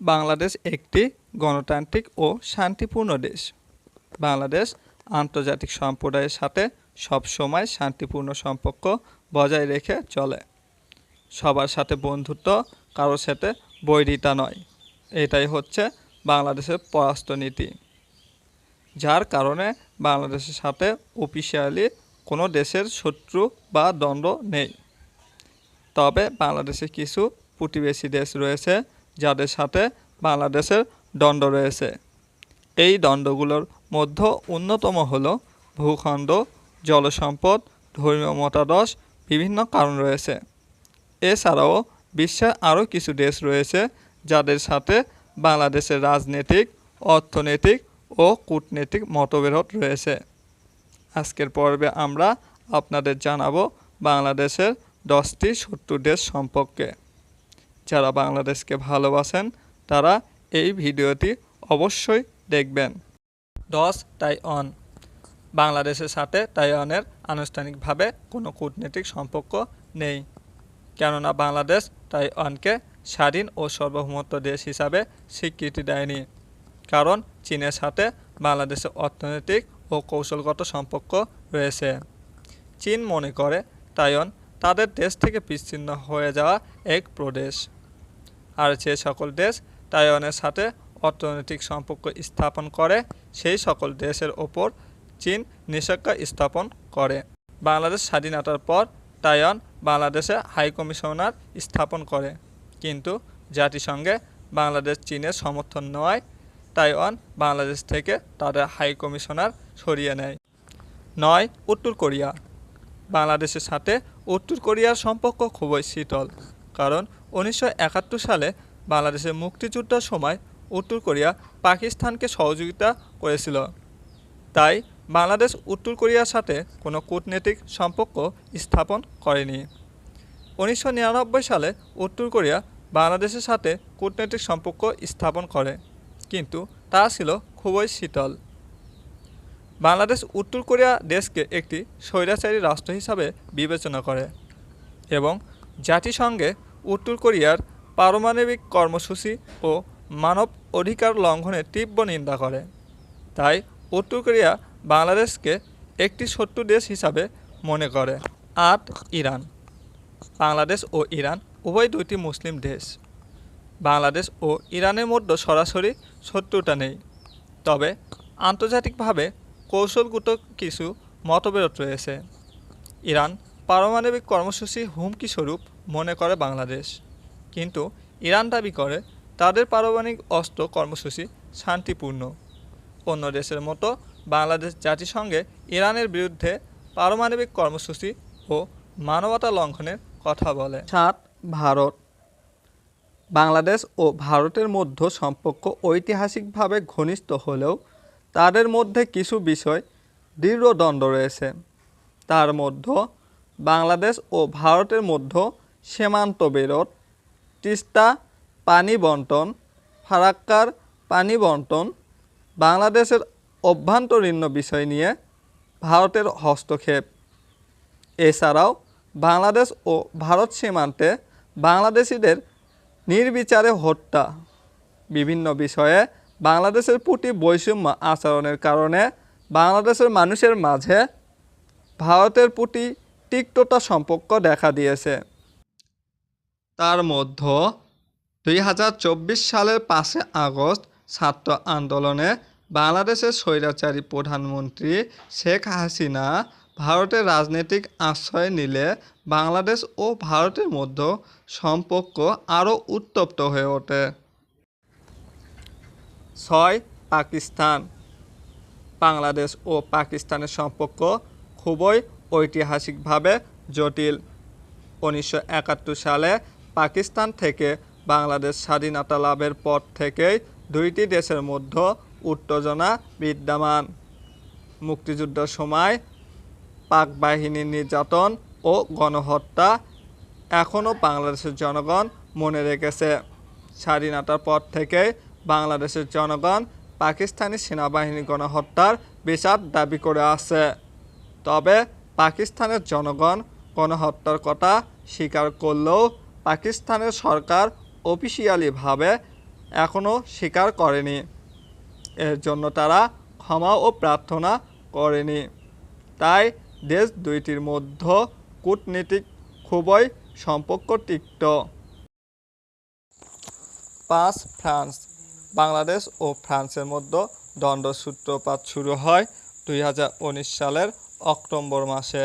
বাংলাদেশ একটি গণতান্ত্রিক ও শান্তিপূর্ণ দেশ। বাংলাদেশ আন্তর্জাতিক সম্প্রদায়ের সাথে সবসময় শান্তিপূর্ণ সম্পর্ক বজায় রেখে চলে। সবার সাথে বন্ধুত্ব কারোর সাথে বৈরিতা নয়। এটাই হচ্ছে বাংলাদেশের পরাস্ত নীতি। যার কারণে বাংলাদেশের সাথে অফিসিয়ালি কোনো দেশের শত্রু বা দ্বন্দ্ব নেই। তবে বাংলাদেশে কিছু প্রতিবেশী দেশ রয়েছে যাদের সাথে বাংলাদেশের দ্বন্দ্ব রয়েছে। এই দ্বন্দ্বগুলোর মধ্যে অন্যতম হল ভূখণ্ড, জলসম্পদ, ধর্মীয় মতাদর্শ, বিভিন্ন কারণ রয়েছে। এছাড়াও বিশ্বের আরও কিছু দেশ রয়েছে যাদের সাথে বাংলাদেশের রাজনৈতিক, অর্থনৈতিক ও কূটনৈতিক মতবিরোধ রয়েছে। আজকের পর্বে আমরা আপনাদের জানাব বাংলাদেশের দশটি শত্রু দেশ সম্পর্কে। যারা বাংলাদেশকে ভালোবাসেন, তারা এই ভিডিওটি অবশ্যই দেখবেন। দশ তাইওয়ান বাংলাদেশের সাথে তাইওয়ানের আনুষ্ঠানিকভাবে কোনো কূটনৈতিক সম্পর্ক নেই, কেননা বাংলাদেশ তাইওয়ানকে স্বাধীন ও সার্বভৌমত্ব দেশ হিসাবে স্বীকৃতি দেয়নি, কারণ চীনের সাথে বাংলাদেশের অর্থনৈতিক ও কৌশলগত সম্পর্ক রয়েছে। চীন মনে করে তাইওয়ান তাদের দেশ থেকে বিচ্ছিন্ন হয়ে যাওয়া এক প্রদেশ। আর যে সকল দেশ তাইওয়ানের সাথে অর্থনৈতিক সম্পর্ক স্থাপন করে, সেই সকল দেশের ওপর চীন নিষেধাজ্ঞা স্থাপন করে। বাংলাদেশ স্বাধীনতার পর তাইওয়ান বাংলাদেশে হাই কমিশনার স্থাপন করে। কিন্তু জাতিসংঘে বাংলাদেশ চীনের সমর্থন নেওয়ায় তাইওয়ান বাংলাদেশ থেকে তাদের হাই কমিশনার সরিয়ে নেয়। নয়, উত্তর কোরিয়া। বাংলাদেশের সাথে উত্তর কোরিয়ার সম্পর্ক খুবই শীতল, কারণ উনিশশো একাত্তর সালে বাংলাদেশের মুক্তিযুদ্ধের সময় উত্তর কোরিয়া পাকিস্তানকে সহযোগিতা করেছিল। তাই বাংলাদেশ উত্তর কোরিয়ার সাথে কোনো কূটনৈতিক সম্পর্ক স্থাপন করেনি। উনিশশো নিরানব্বই সালে উত্তর কোরিয়া বাংলাদেশের সাথে কূটনৈতিক সম্পর্ক স্থাপন করে, কিন্তু তা ছিল খুবই শীতল। বাংলাদেশ উত্তর কোরিয়া দেশকে একটি স্বৈরাচারী রাষ্ট্র হিসাবে বিবেচনা করে এবং জাতিসংঘে উত্তর কোরিয়ার পারমাণবিক কর্মসূচি ও মানব অধিকার লঙ্ঘনের তীব্র নিন্দা করে। তাই উত্তর কোরিয়া বাংলাদেশকে একটি শত্রু দেশ হিসাবে মনে করে। আট, ইরান। বাংলাদেশ ও ইরান উভয় দুইটি মুসলিম দেশ। বাংলাদেশ ও ইরানের মধ্যে সরাসরি শত্রুতা নেই। তবে আন্তর্জাতিকভাবে কৌশলগত কিছু মতবিরোধ রয়েছে। ইরান পারমাণবিক কর্মসূচি হুমকি স্বরূপ মনে করে বাংলাদেশ। কিন্তু ইরান দাবি করে, তাদের পারমাণবিক অস্ত্র কর্মসূচি শান্তিপূর্ণ। অন্য দেশের মতো বাংলাদেশ জাতিসংঘে ইরানের বিরুদ্ধে পারমাণবিক কর্মসূচি ও মানবতা লঙ্ঘনের কথা বলে। সাত, ভারত। বাংলাদেশ ও ভারতের মধ্যে সম্পর্ক ঐতিহাসিকভাবে ঘনিষ্ঠ হলেও তাদের মধ্যে কিছু বিষয় দৃঢ় দ্বন্দ্ব রয়েছে। তার মধ্যে বাংলাদেশ ও ভারতের মধ্যে সীমান্ত বিরোধ তিস্তা পানি বন্টন, ফারাক্কার পানি বন্টন, বাংলাদেশের অভ্যন্তরীণ বিষয় নিয়ে ভারতের হস্তক্ষেপ। এছাড়াও বাংলাদেশ ও ভারত সীমান্তে বাংলাদেশিদের নির্বিচারে হত্যা। বিভিন্ন বিষয়ে বাংলাদেশের প্রতি বৈষম্য আচরণের কারণে বাংলাদেশের মানুষের মাঝে ভারতের প্রতি তিক্ততা সম্পর্ক দেখা দিয়েছে। তার মধ্যে দুই হাজার চব্বিশ সালের পাঁচে আগস্ট ছাত্র আন্দোলনে বাংলাদেশের স্বৈরাচারী প্রধানমন্ত্রী শেখ হাসিনা ভারতের রাজনৈতিক আশ্রয় নিলে বাংলাদেশ ও ভারতের মধ্যে সম্পর্ক আরও উত্তপ্ত হয়ে ওঠে। ছয় পাকিস্তান। বাংলাদেশ ও পাকিস্তানের সম্পর্ক খুবই ঐতিহাসিকভাবে জটিল। উনিশশো একাত্তর সালে পাকিস্তান থেকে বাংলাদেশ স্বাধীনতা লাভের পর থেকেই দুইটি দেশের মধ্যে উত্তেজনা বিদ্যমান। মুক্তিযুদ্ধের সময় পাক বাহিনীর নির্যাতন ও গণহত্যা এখনও বাংলাদেশের জনগণ মনে রেখেছে। স্বাধীনতার পর থেকে বাংলাদেশের জনগণ পাকিস্তানি সেনাবাহিনী গণহত্যার বিচার দাবি করে আছে। তবে পাকিস্তানের জনগণ গণহত্যার কথা স্বীকার করলেও পাকিস্তানের সরকার অফিসিয়ালিভাবে এখনও স্বীকার করেনি। এর জন্য তারা ক্ষমা ও প্রার্থনা করেনি। তাই দেশ দুইটির মধ্যে কূটনীতিক খুবই সম্পর্ক তিক্ত পাঁচ, ফ্রান্স। বাংলাদেশ ও ফ্রান্সের মধ্যে দ্বন্দ্ব সূত্রপাত শুরু হয় দুই হাজার উনিশ সালের অক্টোবর মাসে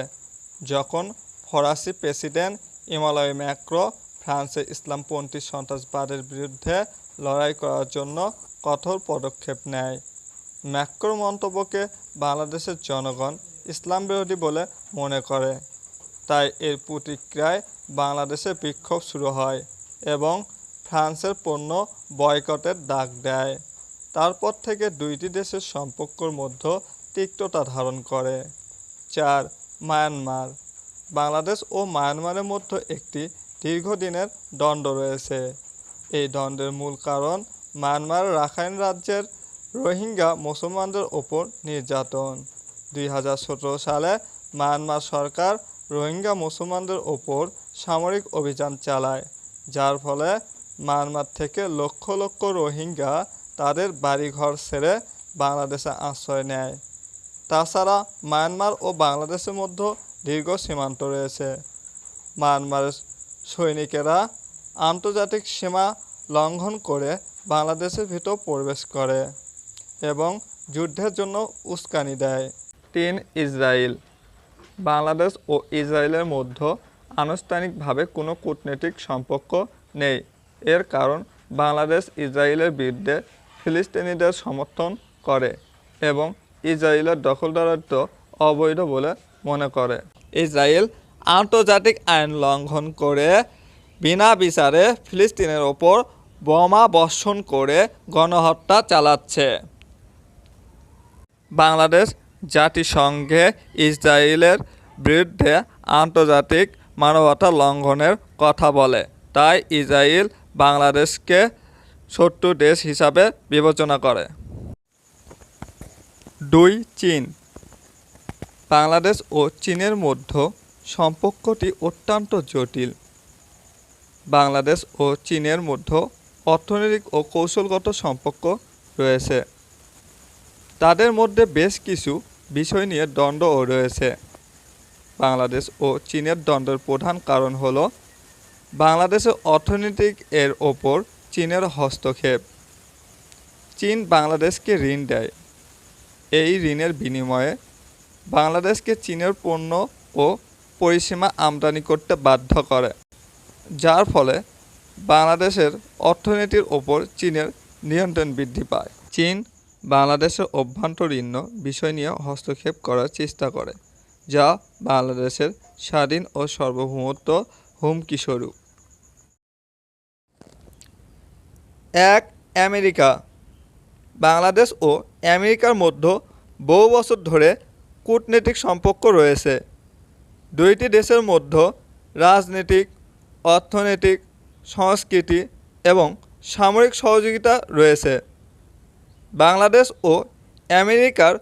যখন ফরাসি প্রেসিডেন্ট ইমালয় ম্যাক্রো ফ্রান্সে ইসলামপন্থী সন্ত্রাসবাদের বিরুদ্ধে লড়াই করার জন্য কঠোর পদক্ষেপ নেয়। ম্যাক্রোর মন্তব্যকে বাংলাদেশের জনগণ ইসলাম বিরোধী বলে মনে করে। তাই এর প্রতিক্রিয়ায় বাংলাদেশে বিক্ষোভ শুরু হয় এবং ফ্রান্সের পণ্য বয়কটের ডাক দেয়। তারপর থেকে দুইটি দেশের সম্পর্কর মধ্যে তিক্ততা ধারণ করে। চার, মায়ানমার। বাংলাদেশ ও মায়ানমারের মধ্যে একটি দীর্ঘদিনের দ্বন্দ্ব রয়েছে। এই দ্বন্দ্বের মূল কারণ মায়ানমার রাখাইন রাজ্যের রোহিঙ্গা মুসলমানদের ওপর নির্যাতন। দুই হাজার সতেরো সালে মায়ানমার সরকার রোহিঙ্গা মুসলমানদের ওপর সামরিক অভিযান চালায়, যার ফলে মায়ানমার থেকে লক্ষ লক্ষ রোহিঙ্গা তাদের বাড়িঘর ছেড়ে বাংলাদেশে আশ্রয় নেয়। তাছাড়া মায়ানমার ও বাংলাদেশের মধ্যে দীর্ঘ সীমান্ত রয়েছে। মায়ানমারের সৈনিকেরা আন্তর্জাতিক সীমা লঙ্ঘন করে বাংলাদেশের ভিতর প্রবেশ করে এবং যুদ্ধের জন্য উস্কানি দেয়। তিন ইসরায়েল। বাংলাদেশ ও ইসরায়েলের মধ্যে আনুষ্ঠানিকভাবে কোনো কূটনৈতিক সম্পর্ক নেই। এর কারণ বাংলাদেশ ইসরায়েলের বিরুদ্ধে ফিলিস্তিনিদের সমর্থন করে এবং ইসরায়েলের দখলদারিত্ব অবৈধ বলে মনে করে। ইসরায়েল আন্তর্জাতিক আইন লঙ্ঘন করে বিনা বিচারে ফিলিস্তিনের ওপর বোমা বর্ষণ করে গণহত্যা চালাচ্ছে। বাংলাদেশ জাতিসংঘে ইসরায়েলের বিরুদ্ধে আন্তর্জাতিক মানবতা লঙ্ঘনের কথা বলে। তাই ইসরায়েল বাংলাদেশকে শত্রু দেশ হিসাবে বিবেচনা করে। দুই চীন। বাংলাদেশ ও চীনের মধ্যে সম্পর্কটি অত্যন্ত জটিল। বাংলাদেশ ও চীনের মধ্যে অর্থনৈতিক ও কৌশলগত সম্পর্ক রয়েছে। তাদের মধ্যে বেশ কিছু বিষয় নিয়ে দ্বন্দ্বও রয়েছে। বাংলাদেশ ও চীনের দ্বন্দ্বের প্রধান কারণ হল বাংলাদেশের অর্থনৈতিক এর ওপর চীনের হস্তক্ষেপ। চীন বাংলাদেশকে ঋণ দেয়। এই ঋণের বিনিময়ে বাংলাদেশকে চীনের পণ্য ও পরিসীমা আমদানি করতে বাধ্য করে, যার ফলে বাংলাদেশের অর্থনীতির ওপর চীনের নিয়ন্ত্রণ বৃদ্ধি পায়। চীন বাংলাদেশের অভ্যন্তরীণ বিষয় নিয়ে হস্তক্ষেপ করার চেষ্টা করে, যা বাংলাদেশের স্বাধীন ও সার্বভৌমত্ব হুমকি স্বরূপ। এক, আমেরিকা। বাংলাদেশ ও আমেরিকার মধ্যে বহু বছর ধরে কূটনৈতিক সম্পর্ক রয়েছে। দুইটি দেশের মধ্যে রাজনৈতিক, অর্থনৈতিক, সংস্কৃতি এবং সামরিক সহযোগিতা রয়েছে। বাংলাদেশ ও আমেরিকার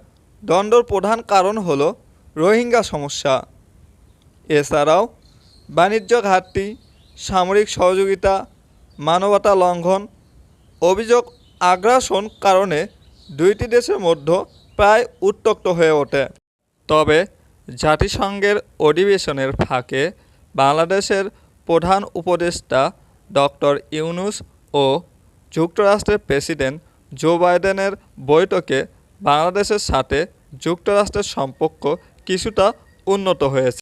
দ্বন্দ্বর প্রধান কারণ হলো রোহিঙ্গা সমস্যা। এছাড়াও বাণিজ্য ঘাটতি, সামরিক সহযোগিতা, মানবতা লঙ্ঘন, অভিযোগ আগ্রাসন কারণে দুইটি দেশের মধ্যে প্রায় উত্তক্ত হয়ে ওঠে। তবে জাতিসংঘের অধিবেশনের ফাঁকে বাংলাদেশের প্রধান উপদেষ্টা ডক্টর ইউনুস ও যুক্তরাষ্ট্রের প্রেসিডেন্ট জো বাইডেনের বৈঠকে বাংলাদেশের সাথে যুক্তরাষ্ট্রের সম্পর্ক কিছুটা উন্নত হয়েছে।